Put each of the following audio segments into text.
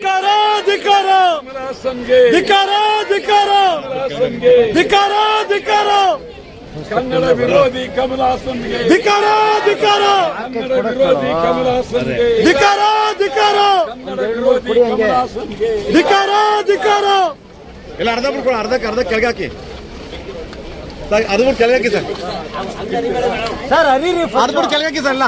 ಧಿಕಾರ ಧಿಕಾರ ಧಿಕಾರ ಧಿಕಾರ ಧಿಕಾರ ಧಿಕಾರ ಕನ್ನಡ ವಿರೋಧಿ ಕಮಲ ಹಾಸನ್ಗೆ ಧಿಕಾರ ಧಿಕಾರ ಕನ್ನಡ ವಿರೋಧಿ ಕಮಲ ಹಾಸನ್ಗೆ ಧಿಕಾರ ಧಿಕಾರ ಕನ್ನಡ ವಿರೋಧಿ ಕಮಲ ಹಾಸನ್ಗೆ ಧಿಕಾರ ಧಿಕಾರ ಇಲ್ಲ ಅರ್ಧ ಬಿಡ್ಕೊಳ್ಳಿ ಅರ್ಧಕ್ಕೆ ಅರ್ಧ ಕೆಳಗೆ ಹಾಕಿ. ಅದು ಬಿಟ್ಟು ಕೆಳಗೆ ಹಾಕಿ ಸರ್. ಸರ್ ಅರಿ ಅದು ಬಿಟ್ಟು ಕೆಳಗೆ ಸರ್ ಇಲ್ಲ.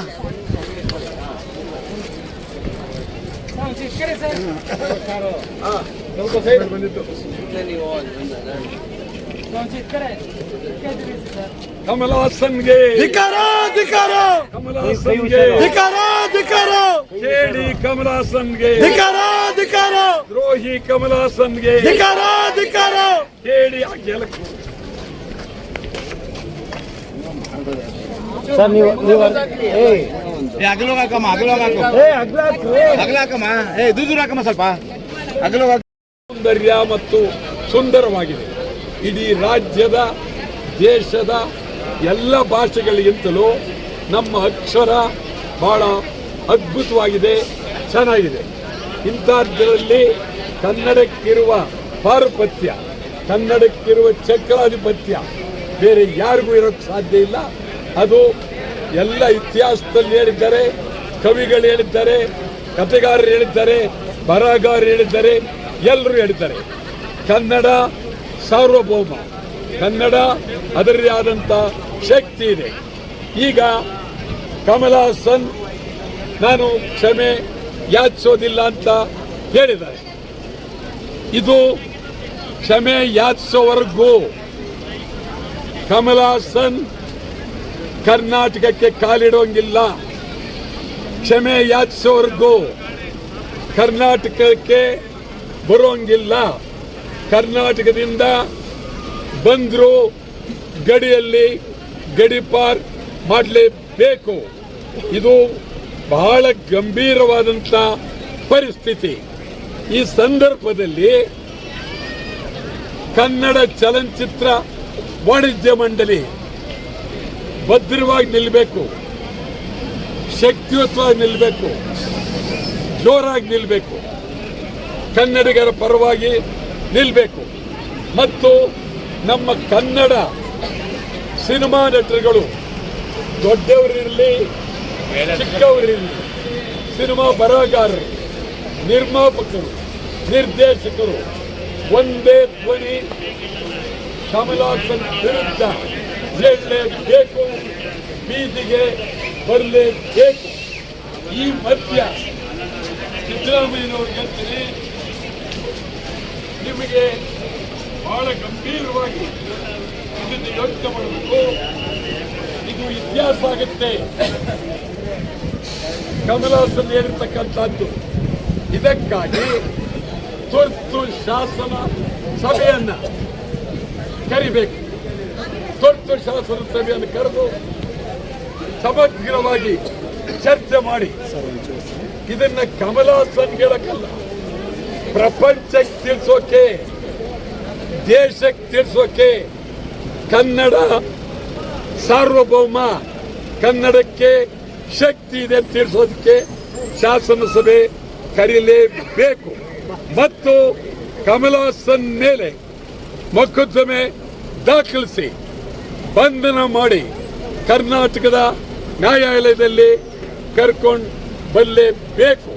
ಕಮಲ ಹಾಸನ್ಗೆ ಧಿಕಾರ ಧಿಕಾರ ಕಮಲ ಹಾಸನ್ಗೆ ಧಿಕಾರ ಧಿಕಾರ ಕೇಳಿ ಕಮಲ ಹಾಸನ್ಗೆ ಧಿಕಾರ ಧಿಕಾರ ದ್ರೋಹಿ ಕಮಲಾಸನ್ಗೆ ಧಿಕಾರ ಧಿಕಾರ ಕೇಳಿ ಆ ಕೆಲಕ್ಕೆ ಸರ್, ನೀವು ನೀವು ಏ ಅಗಲ ಹಾಕಮ್ಮ ಅಗಲ ಹಾಕು. ಏ ದೂರ ಹಾಕಮ್ಮ ಸ್ವಲ್ಪ. ಸೌಂದರ್ಯ ಮತ್ತು ಸುಂದರವಾಗಿದೆ. ಇಡೀ ರಾಜ್ಯದ ದೇಶದ ಎಲ್ಲ ಭಾಷೆಗಳಿಗಿಂತಲೂ ನಮ್ಮ ಅಕ್ಷರ ಬಹಳ ಅದ್ಭುತವಾಗಿದೆ ಚೆನ್ನಾಗಿದೆ. ಇಂಥದ್ದರಲ್ಲಿ ಕನ್ನಡಕ್ಕಿರುವ ಪಾರುಪತ್ಯ ಕನ್ನಡಕ್ಕಿರುವ ಚಕ್ರಾಧಿಪತ್ಯ ಬೇರೆ ಯಾರಿಗೂ ಇರೋಕ್ಕೆ ಸಾಧ್ಯ ಇಲ್ಲ. ಅದು ಎಲ್ಲ ಇತಿಹಾಸದಲ್ಲಿ ಹೇಳಿದ್ದಾರೆ, ಕವಿಗಳು ಹೇಳಿದ್ದಾರೆ, ಕಥೆಗಾರರು ಹೇಳಿದ್ದಾರೆ, ಬರಹಗಾರರು ಹೇಳಿದ್ದಾರೆ, ಎಲ್ಲರೂ ಹೇಳಿದ್ದಾರೆ. ಕನ್ನಡ ಸಾರ್ವಭೌಮ, ಕನ್ನಡ ಅದರದೇ ಆದಂಥ ಶಕ್ತಿ ಇದೆ. ಈಗ ಕಮಲ ಹಾಸನ್ ನಾನು ಕ್ಷಮೆ ಯಾಚಿಸೋದಿಲ್ಲ ಅಂತ ಹೇಳಿದ್ದಾರೆ. ಇದು ಕ್ಷಮೆ ಯಾಚಿಸೋವರೆಗೂ ಕಮಲ ಹಾಸನ್ ಕರ್ನಾಟಕಕ್ಕೆ ಕಾಲಿಡೋಂಗಿಲ್ಲ. ಕ್ಷಮೆ ಯಾಚಿಸೋರ್ಗೂ ಕರ್ನಾಟಕಕ್ಕೆ ಬರೋಂಗಿಲ್ಲ. ಕರ್ನಾಟಕದಿಂದ ಬಂದರು ಗಡಿಯಲ್ಲಿ ಗಡಿಪಾರ್ ಮಾಡಲೇಬೇಕು. ಇದು ಬಹಳ ಗಂಭೀರವಾದಂಥ ಪರಿಸ್ಥಿತಿ. ಈ ಸಂದರ್ಭದಲ್ಲಿ ಕನ್ನಡ ಚಲನಚಿತ್ರ ವಾಣಿಜ್ಯ ಮಂಡಳಿ ಭದ್ರವಾಗಿ ನಿಲ್ಲಬೇಕು ಶಕ್ತಿಯುತವಾಗಿ ನಿಲ್ಲಬೇಕು ಜೋರಾಗಿ ನಿಲ್ಲಬೇಕು ಕನ್ನಡಿಗರ ಪರವಾಗಿ ನಿಲ್ಲಬೇಕು ಮತ್ತು ನಮ್ಮ ಕನ್ನಡ ಸಿನಿಮಾ ನಟರುಗಳು, ದೊಡ್ಡವರಿರಲಿ, ಚಿಕ್ಕವರಿರಲಿ, ಸಿನಿಮಾ ಬರಹಗಾರರು, ನಿರ್ಮಾಪಕರು, ನಿರ್ದೇಶಕರು, ಒಂದೇ ಧ್ವನಿ ಕಮಲಾಸನ್ ವಿರುದ್ಧ. ಹೇಳಲೇಬೇಕು. ಬೀದಿಗೆ ಬರಲೇಬೇಕು. ಈ ಮಧ್ಯ ಸಿದ್ದರಾಮಯ್ಯನವರು ಹೇಳ್ತೀನಿ ನಿಮಗೆ ಬಹಳ ಗಂಭೀರವಾಗಿ ಇದನ್ನು ಯೋಚನೆ ಮಾಡಬೇಕು. ಇದು ಇತಿಹಾಸ ಆಗುತ್ತೆ. ಕಮಲಾಸನ್ ಹೇಳಿರ್ತಕ್ಕಂಥದ್ದು ಇದಕ್ಕಾಗಿ ತುರ್ತು ಶಾಸನ ಸಭೆಯನ್ನ ಕರಿಬೇಕು. ತುರ್ತು ಶಾಸನ ಸಭೆಯನ್ನು ಕರೆದು ಸಮಗ್ರವಾಗಿ ಚರ್ಚೆ ಮಾಡಿ. ಇದನ್ನ ಕಮಲಾಸನ್ ಹೇಳಕ್ಕಲ್ಲ ಪ್ರಪಂಚಕ್ಕೆ ತಿಳಿಸೋಕೆ, ದೇಶಕ್ಕೆ ತಿಳಿಸೋಕೆ, ಕನ್ನಡ ಸಾರ್ವಭೌಮ ಕನ್ನಡಕ್ಕೆ ಶಕ್ತಿ ಇದೆ ಅಂತ ತಿಳಿಸೋದಕ್ಕೆ ಶಾಸನಸಭೆ ಕರೀಲೇಬೇಕು. ಮತ್ತು ಕಮಲಾಸನ್ ಮೇಲೆ ಮೊಕದ್ದಮೆ ದಾಖಲಿಸಿ. ಬಂಧನ ಮಾಡಿ ಕರ್ನಾಟಕದ ನ್ಯಾಯಾಲಯದಲ್ಲಿ ಕರ್ಕೊಂಡು ಬರಲೇಬೇಕು.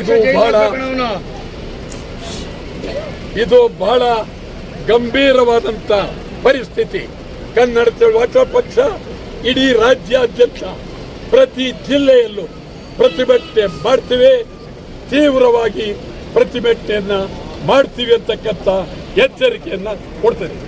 ಇದು ಬಹಳ ಇದು ಬಹಳ ಗಂಭೀರವಾದಂತ ಪರಿಸ್ಥಿತಿ. ಕನ್ನಡ ಚಳವಾಟ ಪಕ್ಷ ಇಡೀ ರಾಜ್ಯಾದ್ಯಂತ ಪ್ರತಿ ಜಿಲ್ಲೆಯಲ್ಲೂ ಪ್ರತಿಭಟನೆ ಮಾಡ್ತೀವಿ. ತೀವ್ರವಾಗಿ ಪ್ರತಿಭಟನೆಯನ್ನ ಮಾಡ್ತೀವಿ ಅಂತಕ್ಕಂಥ ಎಚ್ಚರಿಕೆಯನ್ನ ಕೊಡ್ತೇನೆ.